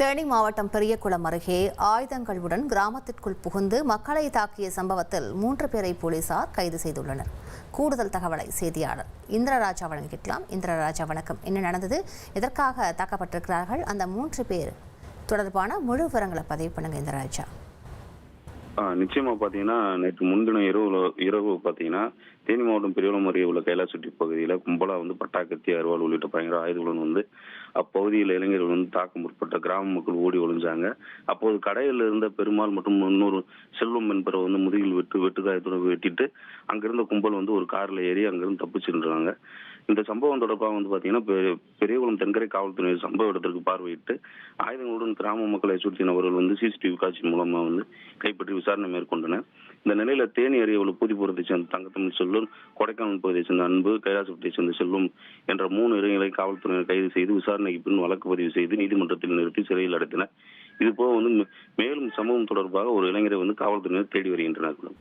தேனி மாவட்டம் பெரியகுளம் அருகே ஆயுதங்களுடன் கிராமத்திற்குள் புகுந்து மக்களை தாக்கிய சம்பவத்தில் மூன்று பேரை போலீசார் கைது செய்துள்ளனர். கூடுதல் தகவலை செய்தியாளர் இந்திரராஜா வழங்கிக்கலாம் இந்திரராஜா வணக்கம். என்ன நடந்தது? எதற்காக தாக்கப்பட்டிருக்கிறார்கள்? அந்த மூன்று பேர் தொடர்பான முழு விவரங்களை பதிவு பண்ணுங்க இந்திரராஜா. நிச்சயமா பாத்தீங்கன்னா நேற்று முன்தினம் இரவு இரவு பாத்தீங்கன்னா தேனி மாவட்டம் பெரியகுளம் அருகே உள்ள கைலாசுட்டி பகுதியில கும்பலா வந்து பட்டாக்கத்தி அருவாள் உள்ளிட்ட பயங்கர ஆயுதங்களும் வந்து அப்பகுதியில் இளைஞர்கள் வந்து தாக்க முற்பட்ட கிராம மக்கள் ஓடி ஒளிஞ்சாங்க. அப்போது கடையில் இருந்த பெருமாள் மற்றும் இன்னொரு செல்வம் என்பவர் வந்து முதுகில் வெட்டு வெட்டுக்காயத்துடன் வெட்டிட்டு அங்கிருந்த கும்பல் வந்து ஒரு கார்ல ஏறி அங்கிருந்து தப்பிச்சுருந்தாங்க இந்த சம்பவம் தொடர்பாக வந்து பாத்தீங்கன்னா பெ- பெரியகுளம் தென்கரை காவல்துறை சம்பவ இடத்திற்கு பார்வையிட்டு ஆயுதங்களுடன் கிராம மக்களை சுற்றி நபர்கள் வந்து சிசிடிவி காட்சி மூலமா வந்து கைப்பற்றி விசாரணை மேற்கொண்டனர் இந்த நிலையில தேனி அருகே உள்ள பூதிபுரத்தை சேர்ந்த தங்கத்தமிழ் செல்லும் கொடைக்கானல் பகுதியை சேர்ந்த அன்பு கைலாசபுரத்தை சேர்ந்த செல்லும் என்ற மூணு இளைஞர்களை காவல்துறையினர் கைது செய்து விசாரணைக்கு பின் வழக்கு பதிவு செய்து நீதிமன்றத்தில் நிறுத்தி சிறையில் அடைத்தனர். இதுபோக வந்து மேலும் சம்பவம் தொடர்பாக ஒரு இளைஞரை வந்து காவல்துறையினர் தேடி வருகின்றனர்.